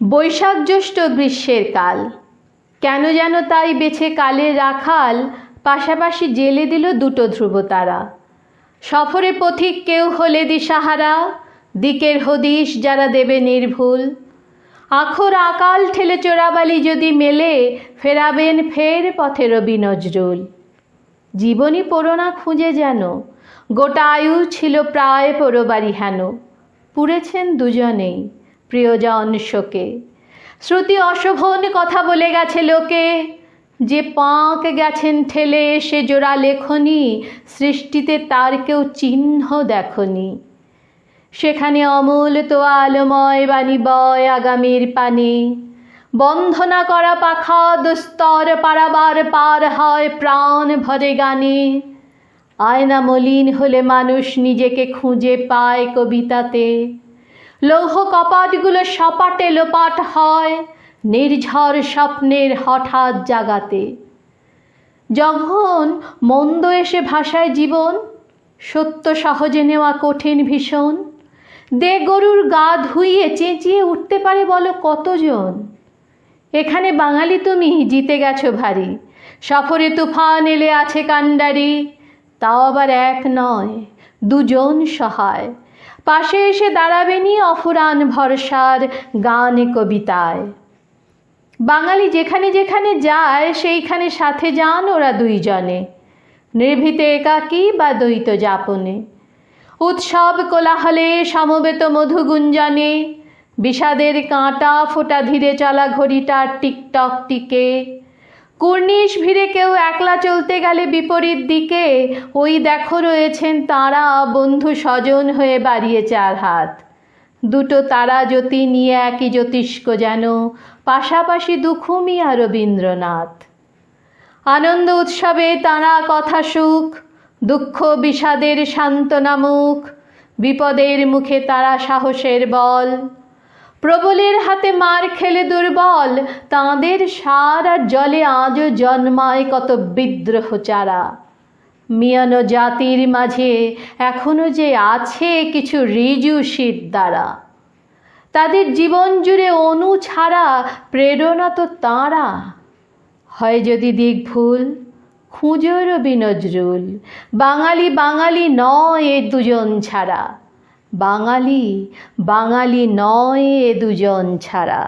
বৈশাখ জ্যৈষ্ঠ গ্রীষ্মের কাল। কেন যেন তাই বেছে কালের রাখাল, পাশাপাশি জেলে দিল দুটো ধ্রুবতারা। সফরে পথিক কেউ হলে দিশাহারা, দিকের হদিশ যারা দেবে নির্ভুল। আখর আকাল ঠেলে চোরাবালি যদি মেলে, ফেরাবেন ফের পথে রবি নজরুল জীবনী পড়োনা খুঁজে যেন, গোটা আয়ু ছিল প্রায় পরবারি হেন পুড়েছেন দুজনেই প্রিয়জন শোকে। শ্রুতি অশোভন কথা বলে গেছে লোকে। যে পাঁক গেছেন ঠেলে, সে জোড়া লেখনি। সৃষ্টিতে তার কেউ চিহ্ন দেখনি। সেখানে অমূল তোয়ালময় বাণী বয় আগামীর পানে। বন্ধনা করা পাখা দুস্তর পারাবার পার হয় প্রাণ ভরে গানে। আয়না মলিন হলে মানুষ নিজেকে খুঁজে পায় কবিতাতে। লৌহ কপাটগুলো সপাটে লোপাট হয়, নির্ঝর স্বপ্নের হঠাৎ জাগাতে। যখন মন্দ এসে ভাষায় জীবন, সত্য সহজে নেওয়া কঠিন ভীষণ। দে গরুর গা ধুইয়ে চেঁচিয়ে উঠতে পারে বলো কতজন? এখানে বাঙালি তুমি, জিতে গেছো ভারী। সফরে তুফান এলে আছে কাণ্ডারি, তাও আবার এক নয়, দুজন সহায়। পাশে এসে দাঁড়াবেনি অফুরান ভরসার গান কবিতায়। বাঙালি যেখানে যেখানে যায়, সেইখানে সাথে যান ওরা দুইজনে। নির্ভীতে একাকী বা দ্বৈত যাপনে। উৎসব কোলাহলে সমবেত মধুগুঞ্জনে, বিষাদের কাঁটা ফোটা ধীরে চলা ঘড়িটার টিকটক টিকে। কুর্নিশ ভিড়ে কেউ একলা চলতে গেলে বিপরীত দিকে। ওই দেখো রয়েছেন তারা, বন্ধু স্বজন হয়ে বাড়িয়ে চার হাত। দুটো তারা জ্যোতি নিয়ে একই জ্যোতিষ্ক যেন, পাশাপাশি দুখুমি আর রবীন্দ্রনাথ। আনন্দ উৎসবে তারা কথা সুখ, দুঃখ বিষাদের শান্তনামুখ বিপদের মুখে তারা সাহসের বল। প্রবলের হাতে মার খেলে দুর্বল, তাঁদের সার আর জলে আজও জন্মায় কত বিদ্রোহ চারা। মিয়ানো জাতির মাঝে এখনও যে আছে কিছু রিজু শীত দ্বারা। তাদের জীবন জুড়ে অনু ছাড়া প্রেরণা তো তাঁরা। হয় যদি দিক ভুল খুঁজো রবি নজরুল বাঙালি বাঙালি নয় এ দুজন ছাড়া। বাঙালি বাঙালি নয় এ দুজন ছাড়া।